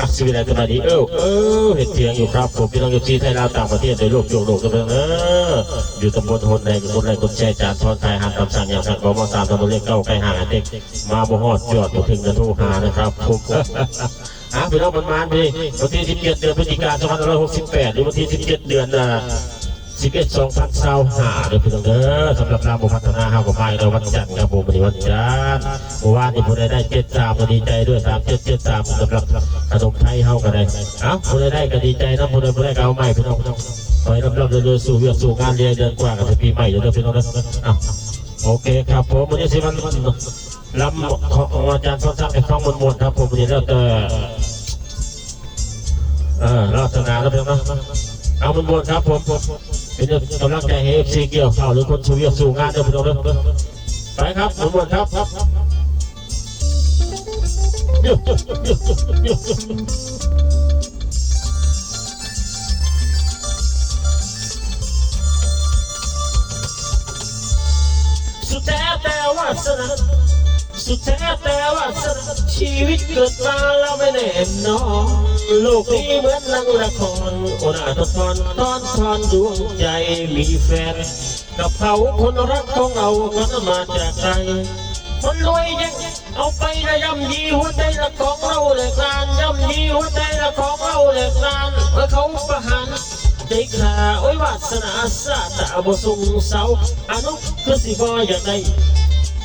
อักษิวิไลตัวนี้เออเออเห็ดเทียงอยู่ครับผมพี่น้องอยู่ที่ไทยลาวต่างประเทศในโลกโยกโลกกันเอออยู่ตำบลโฮนในคนไรคนแช่จานทอนไทยหานคำสั่งอย่างสั่งขอมาสามตำบลเลขเก้าไปหางเด็กมาบ่ฮอดจอดบ่ถึงกระโทรหานะครับผมอะพี่น้องมันมาพี่วันที่17เดือนพฤศจิกายน2568หรือวันที่17เดือนอ่า 11 2025เด้อพี่น้องเด้อสำหรับรามพัฒนาเฮาก็ไปในวันจันทร์ครับผมวันนี้วันจันทร์เมื่อวานนี้ผู้ใดได้73ก็ดีใจด้วย3773สำหรับขนมไทยเฮาก็ได้เอ้าผู้ใดได้ก็ดีใจนะผู้ใดบ่ได้ก็เอาใหม่พี่น้องพี่น้องขอให้รับรับเรื่อยๆสู่เวียกสู่งานเรียนเดือนกว่ากับปีใหม่เด้อพี่น้องเด้ออ้าโอเคครับผมวันนี้สิวันลำของอาจารย์สอนสักดิ์ให้ฟังมวลๆครับผมวันนี้แล้วแต่เออรอดสนานแล้วเพียงนะ เอามันบนครับผมเป็นกำลังใจให้เอฟซีเกี่ยวข่าวหรือคนสูเวียกสู่งานเดี๋ยวไปดูเรื่องไปครับมันบนครับครับสุดแท้แต่ว่าสนาสุดแท้แต่ว่าชีวิตเกิดมาแล้วไม่แน่นอน ลกนี้เหมือนหนังละครโอนาททอนตอนทอนดวงใจมีแฟน กับเขาคนรักของเราก็มาจากไกลคนรวยยังเอาไปนะย่ำยีหัวใจละของเราเลยกลานย่ำยีหัวใจละของเราเลยกลานเมื่อเขาประหารใจขาโอ้ยวาสนาสาตาบ่ทรงเสาอนุคือสิบ่อยากได้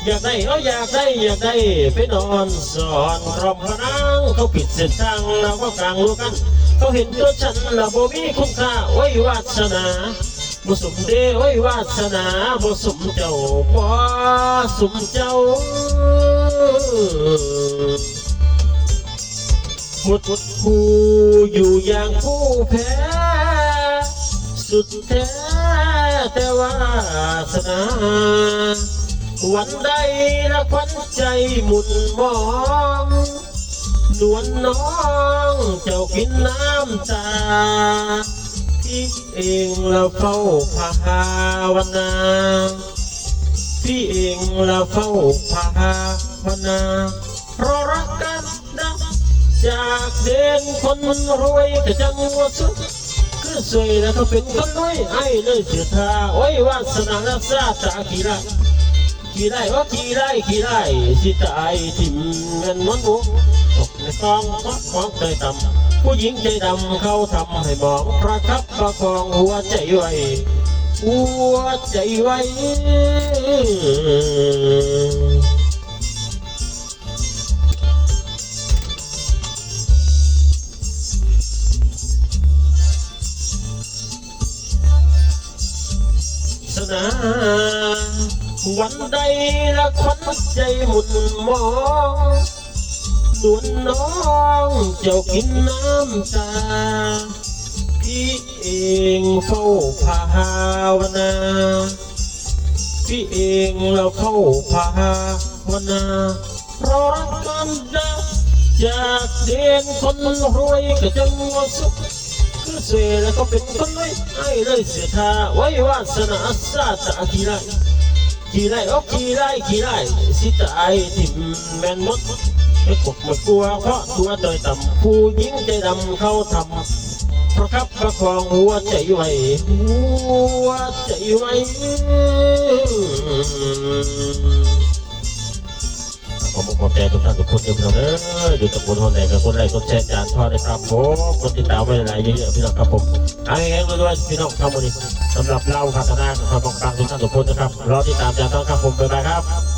อยากได้เขาอยากได้อยากได้ไปนอนสอนรอมพนังเขาปิดเส้นทางเราก็กลางรู้กัน เขาเห็นตัวฉันแล้วบ่มีคุณค่าโอ้ยวาสนาบ่สมเดโอ้ยวาสนาบ่สมเจ้าบ่สมเจ้าหมดผู้อยู่อย่างผู้แพ้สุดแท้แต่วาสนา วันใดละควันใจหมุนมองนวลน้องเจ้ากินน้ำตาพี่เองเราเฝ้าภาวนาพี่เองเราเฝ้าภาวนาเพราะรักกันนะจากเด่นคนรวยก็จังหวะสุดคือสวยแล้วก็เป็นคนรวยให้เลยเสียท่าโอ้ยวาสนาและซาตากีฬา ขี่ได้ว่าขี่ได้ขี่ได้สิตายทิ่มเงินมันบุกตกในกองมักมองใจต่ำผู้หญิงใจดำเขาทำให้มองประคับประคองหัวใจไว้หัวใจไว้สนา วันใดละควันใจหมุนมองนวลน้องเจ้ากินน้ำตา พี่เองเฝ้าภาวนา พี่เองเราเข้าภาวนาเพราะรักกันนะจากเด่นคนรวยก็จังหวะสุขคือเสวยแล้วก็เป็นคนไม่ให้เลยเสียท่าไว้วาสนาสาตาขี่ไล่ ขี่ไล่ออกขี่ไล่ขี่ไล่สิตายทิ่มแมนมดไอ้กดไม่กลัวเพราะตัวเตยต่ำผู้หญิงใจดำเขาทำประคับประคองหัวใจไว้หัวใจไว้ ใจทุกท่านทุกคนด้วยพี่น้องเด้ออยู่ตะบคนคนไหนกับคนไหนคนแชร์จานทอดนะครับผมคนติดตามไว้หลายเยอะๆพี่น้องครับผมเอาเองๆด้วยพี่น้องครับวันนี้สำหรับเราพัฒนาความต้องการทุกท่านทุกคนนะครับรอติดตามจานทอดครับผมบ๊ายบายครับ